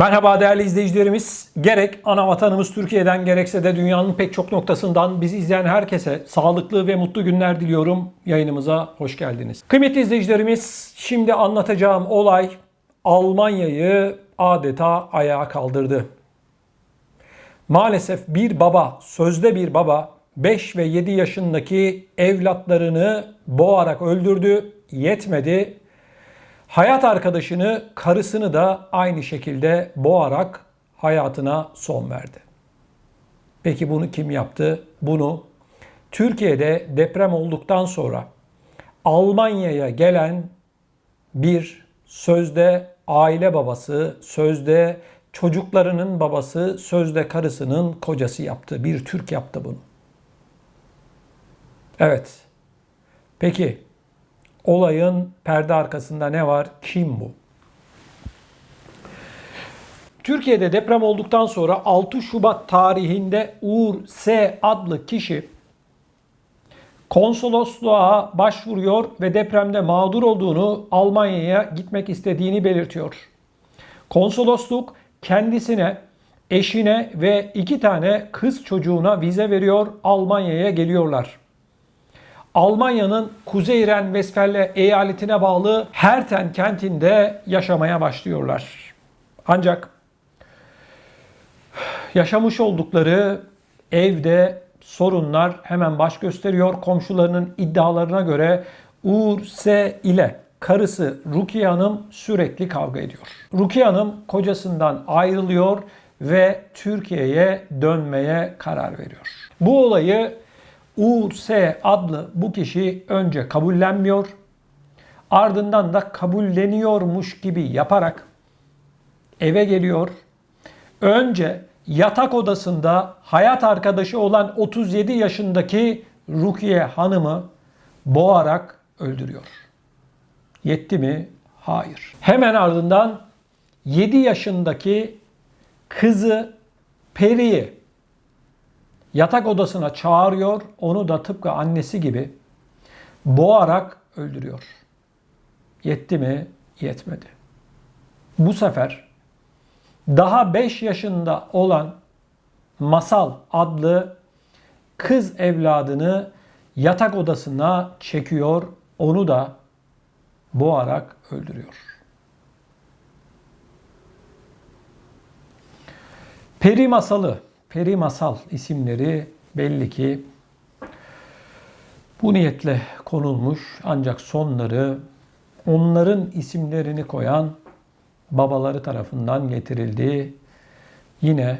Merhaba değerli izleyicilerimiz. Gerek ana vatanımız Türkiye'den gerekse de dünyanın pek çok noktasından bizi izleyen herkese sağlıklı ve mutlu günler diliyorum. Yayınımıza hoş geldiniz. Kıymetli izleyicilerimiz, şimdi anlatacağım olay Almanya'yı adeta ayağa kaldırdı. Maalesef bir baba, sözde bir baba 5 ve 7 yaşındaki evlatlarını boğarak öldürdü. Yetmedi. Hayat arkadaşını, karısını da aynı şekilde boğarak hayatına son verdi. Peki bunu kim yaptı? Bunu Türkiye'de deprem olduktan sonra Almanya'ya gelen bir sözde aile babası, sözde çocuklarının babası, sözde karısının kocası yaptı. Bir Türk yaptı bunu. Evet. Peki olayın perde arkasında ne var? Kim bu? Türkiye'de deprem olduktan sonra 6 Şubat tarihinde Uğur S adlı kişi konsolosluğa başvuruyor ve depremde mağdur olduğunu Almanya'ya gitmek istediğini belirtiyor. Konsolosluk kendisine, eşine ve iki tane kız çocuğuna vize veriyor. Almanya'ya geliyorlar. Almanya'nın Kuzey Ren-Vesfalya eyaletine bağlı Herten kentinde yaşamaya başlıyorlar. Ancak yaşamış oldukları evde sorunlar hemen baş gösteriyor. Komşularının iddialarına göre Uğur S ile karısı Rukiye Hanım sürekli kavga ediyor. Rukiye Hanım kocasından ayrılıyor ve Türkiye'ye dönmeye karar veriyor. Bu olayı Uğur S adlı bu kişi önce kabullenmiyor. Ardından da kabulleniyormuş gibi yaparak eve geliyor. Önce yatak odasında hayat arkadaşı olan 37 yaşındaki Rukiye Hanım'ı boğarak öldürüyor. Yetti mi? Hayır. Hemen ardından 7 yaşındaki kızı Peri'yi yatak odasına çağırıyor. Onu da tıpkı annesi gibi boğarak öldürüyor. Yetti mi? Yetmedi. Bu sefer daha 5 yaşında olan Masal adlı kız evladını yatak odasına çekiyor. Onu da boğarak öldürüyor. Peri masalı, peri masal isimleri belli ki bu niyetle konulmuş ancak sonları onların isimlerini koyan babaları tarafından getirildi. Yine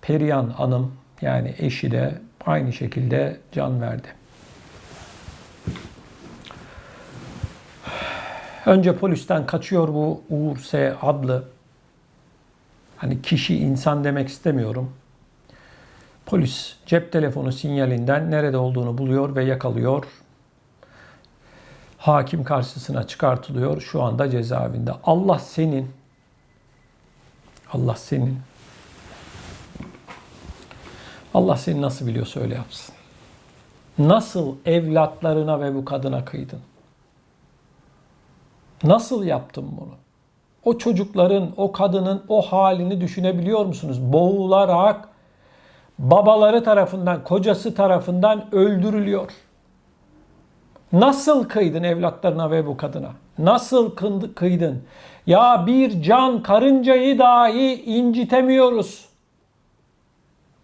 Perihan Hanım yani eşi de aynı şekilde can verdi. Önce polisten kaçıyor bu Uğur S adlı hani kişi insan demek istemiyorum. Polis cep telefonu sinyalinden nerede olduğunu buluyor ve yakalıyor. Hakim karşısına çıkartılıyor. Şu anda cezaevinde. Allah senin Allah senin Allah seni nasıl biliyorsa öyle yapsın. Nasıl evlatlarına ve bu kadına kıydın? Nasıl yaptın bunu? O çocukların, o kadının o halini düşünebiliyor musunuz? Boğularak babaları tarafından, kocası tarafından öldürülüyor. Nasıl kıydın evlatlarına ve bu kadına? Nasıl kıydın? Ya bir can karıncayı dahi incitemiyoruz.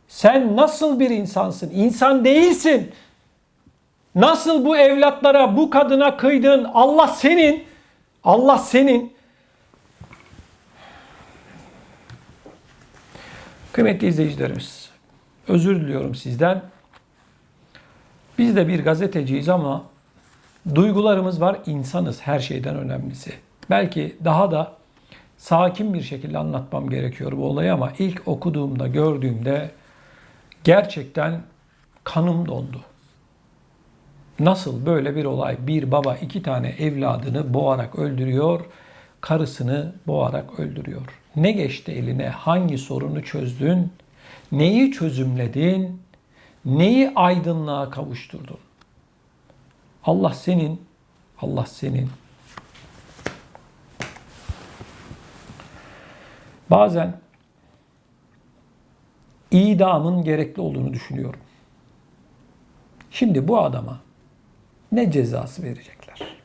Sen nasıl bir insansın? İnsan değilsin. Nasıl bu evlatlara, bu kadına kıydın? Allah senin, Allah senin. Kıymetli izleyicilerimiz, özür diliyorum sizden. Biz de bir gazeteciyiz ama duygularımız var, insanız her şeyden önemlisi. Belki daha da sakin bir şekilde anlatmam gerekiyor bu olayı ama ilk okuduğumda, gördüğümde gerçekten kanım dondu. Nasıl böyle bir olay? Bir baba iki tane evladını boğarak öldürüyor, karısını boğarak öldürüyor. Ne geçti eline? Hangi sorunu çözdün? Neyi çözümledin? Neyi aydınlığa kavuşturdun? Allah senin, Allah senin. Bazen idamın gerekli olduğunu düşünüyorum. Şimdi bu adama ne cezası verecekler?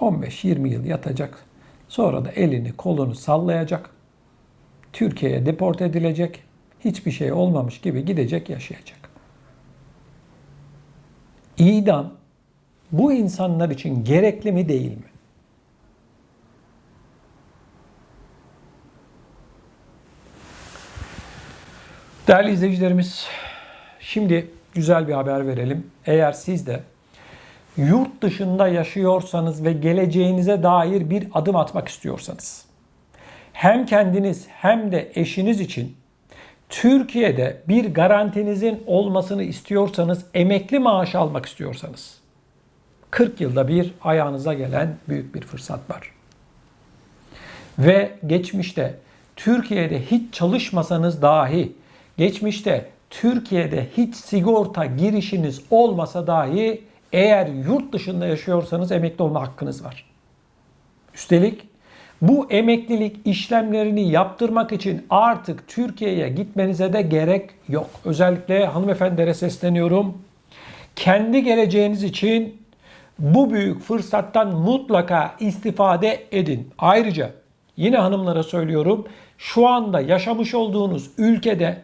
15-20 yıl yatacak. Sonra da elini kolunu sallayacak. Türkiye'ye deport edilecek. Hiçbir şey olmamış gibi gidecek yaşayacak. İdam bu insanlar için gerekli mi değil mi? Değerli izleyicilerimiz, şimdi güzel bir haber verelim. Eğer siz de yurt dışında yaşıyorsanız ve geleceğinize dair bir adım atmak istiyorsanız, hem kendiniz hem de eşiniz için Türkiye'de bir garantinizin olmasını istiyorsanız, emekli maaş almak istiyorsanız, 40 yılda bir ayağınıza gelen büyük bir fırsat var. Ve geçmişte Türkiye'de hiç çalışmasanız dahi, geçmişte Türkiye'de hiç sigorta girişiniz olmasa dahi eğer yurt dışında yaşıyorsanız emekli olma hakkınız var. Üstelik bu emeklilik işlemlerini yaptırmak için artık Türkiye'ye gitmenize de gerek yok. Özellikle hanımefendilere sesleniyorum. Kendi geleceğiniz için bu büyük fırsattan mutlaka istifade edin. Ayrıca yine hanımlara söylüyorum. Şu anda yaşamış olduğunuz ülkede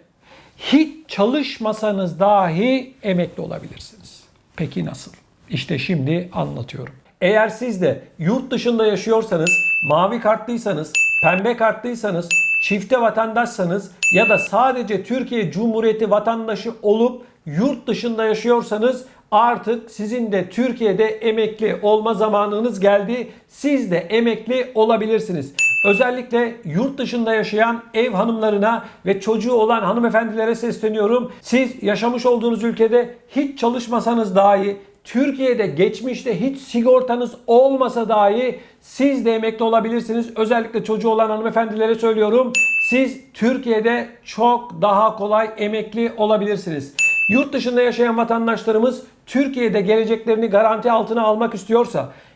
hiç çalışmasanız dahi emekli olabilirsiniz. Peki nasıl? İşte şimdi anlatıyorum. Eğer siz de yurt dışında yaşıyorsanız, mavi kartlıysanız, pembe kartlıysanız, çifte vatandaşsanız ya da sadece Türkiye Cumhuriyeti vatandaşı olup yurt dışında yaşıyorsanız artık sizin de Türkiye'de emekli olma zamanınız geldi. Siz de emekli olabilirsiniz. Özellikle yurt dışında yaşayan ev hanımlarına ve çocuğu olan hanımefendilere sesleniyorum. Siz yaşamış olduğunuz ülkede hiç çalışmasanız dahi Türkiye'de geçmişte hiç sigortanız olmasa dahi siz de emekli olabilirsiniz. Özellikle çocuğu olan hanımefendilere söylüyorum. Siz Türkiye'de çok daha kolay emekli olabilirsiniz. Yurt dışında yaşayan vatandaşlarımız Türkiye'de geleceklerini garanti altına almak istiyorsa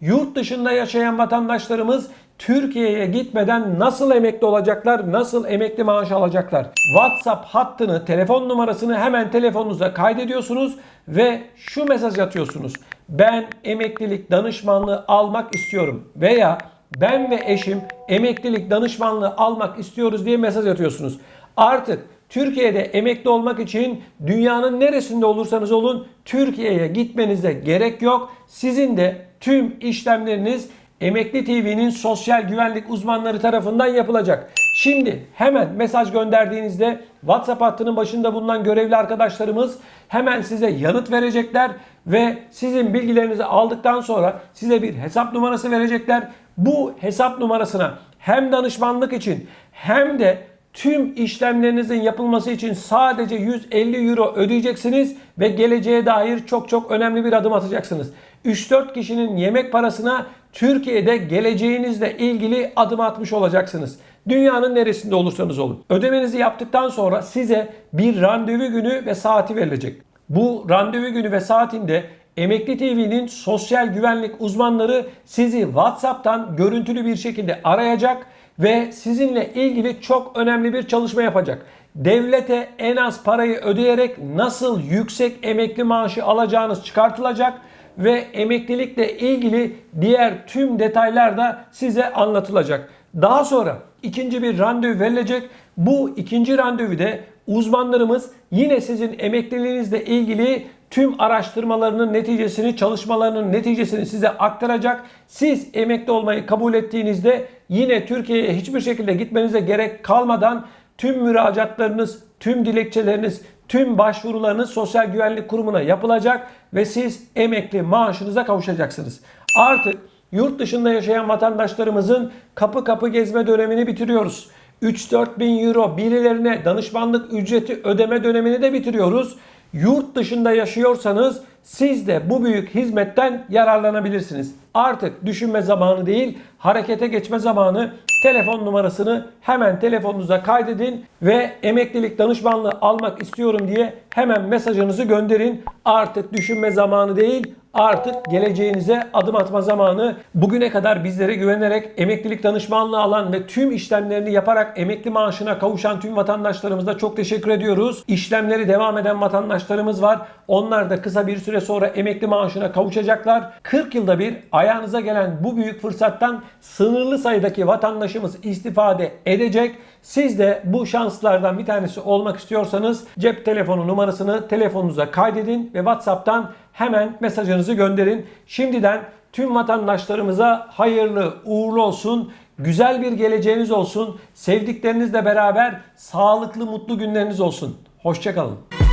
yurt dışında yaşayan vatandaşlarımız Türkiye'ye gitmeden nasıl emekli olacaklar, nasıl emekli maaş alacaklar? WhatsApp hattını, telefon numarasını hemen telefonunuza kaydediyorsunuz ve şu mesaj atıyorsunuz. Ben emeklilik danışmanlığı almak istiyorum veya ben ve eşim emeklilik danışmanlığı almak istiyoruz diye mesaj atıyorsunuz. Artık Türkiye'de emekli olmak için dünyanın neresinde olursanız olun Türkiye'ye gitmenize gerek yok. Sizin de tüm işlemleriniz Emekli TV'nin sosyal güvenlik uzmanları tarafından yapılacak. Şimdi hemen mesaj gönderdiğinizde WhatsApp hattının başında bulunan görevli arkadaşlarımız hemen size yanıt verecekler ve sizin bilgilerinizi aldıktan sonra size bir hesap numarası verecekler. Bu hesap numarasına hem danışmanlık için hem de tüm işlemlerinizin yapılması için sadece 150 euro ödeyeceksiniz ve geleceğe dair çok çok önemli bir adım atacaksınız. 3-4 kişinin yemek parasına Türkiye'de geleceğinizle ilgili adım atmış olacaksınız. Dünyanın neresinde olursanız olun. Ödemenizi yaptıktan sonra size bir randevu günü ve saati verilecek. Bu randevu günü ve saatinde Emekli TV'nin sosyal güvenlik uzmanları sizi WhatsApp'tan görüntülü bir şekilde arayacak ve sizinle ilgili çok önemli bir çalışma yapacak. Devlete en az parayı ödeyerek nasıl yüksek emekli maaşı alacağınız çıkartılacak ve emeklilikle ilgili diğer tüm detaylar da size anlatılacak. Daha sonra ikinci bir randevu verilecek. Bu ikinci randevuda uzmanlarımız yine sizin emekliliğinizle ilgili tüm araştırmalarının neticesini, çalışmalarının neticesini size aktaracak. Siz emekli olmayı kabul ettiğinizde yine Türkiye'ye hiçbir şekilde gitmenize gerek kalmadan tüm müracaatlarınız, tüm dilekçeleriniz, tüm başvurularınız Sosyal Güvenlik Kurumu'na yapılacak ve siz emekli maaşınıza kavuşacaksınız. Artık yurt dışında yaşayan vatandaşlarımızın kapı kapı gezme dönemini bitiriyoruz. 3-4 bin euro birilerine danışmanlık ücreti ödeme dönemini de bitiriyoruz. Yurt dışında yaşıyorsanız siz de bu büyük hizmetten yararlanabilirsiniz. Artık düşünme zamanı değil, harekete geçme zamanı. Telefon numarasını hemen telefonunuza kaydedin ve emeklilik danışmanlığı almak istiyorum diye hemen mesajınızı gönderin. Artık düşünme zamanı değil, artık geleceğinize adım atma zamanı. Bugüne kadar bizlere güvenerek emeklilik danışmanlığı alan ve tüm işlemlerini yaparak emekli maaşına kavuşan tüm vatandaşlarımıza çok teşekkür ediyoruz. İşlemleri devam eden vatandaşlarımız var. Onlar da kısa bir süre sonra emekli maaşına kavuşacaklar. 40 yılda bir ayağınıza gelen bu büyük fırsattan sınırlı sayıdaki vatandaşımız istifade edecek. Siz de bu şanslardan bir tanesi olmak istiyorsanız cep telefonu numarasını telefonunuza kaydedin ve WhatsApp'tan hemen mesajınızı gönderin. Şimdiden tüm vatandaşlarımıza hayırlı uğurlu olsun. Güzel bir geleceğiniz olsun. Sevdiklerinizle beraber sağlıklı mutlu günleriniz olsun. Hoşçakalın.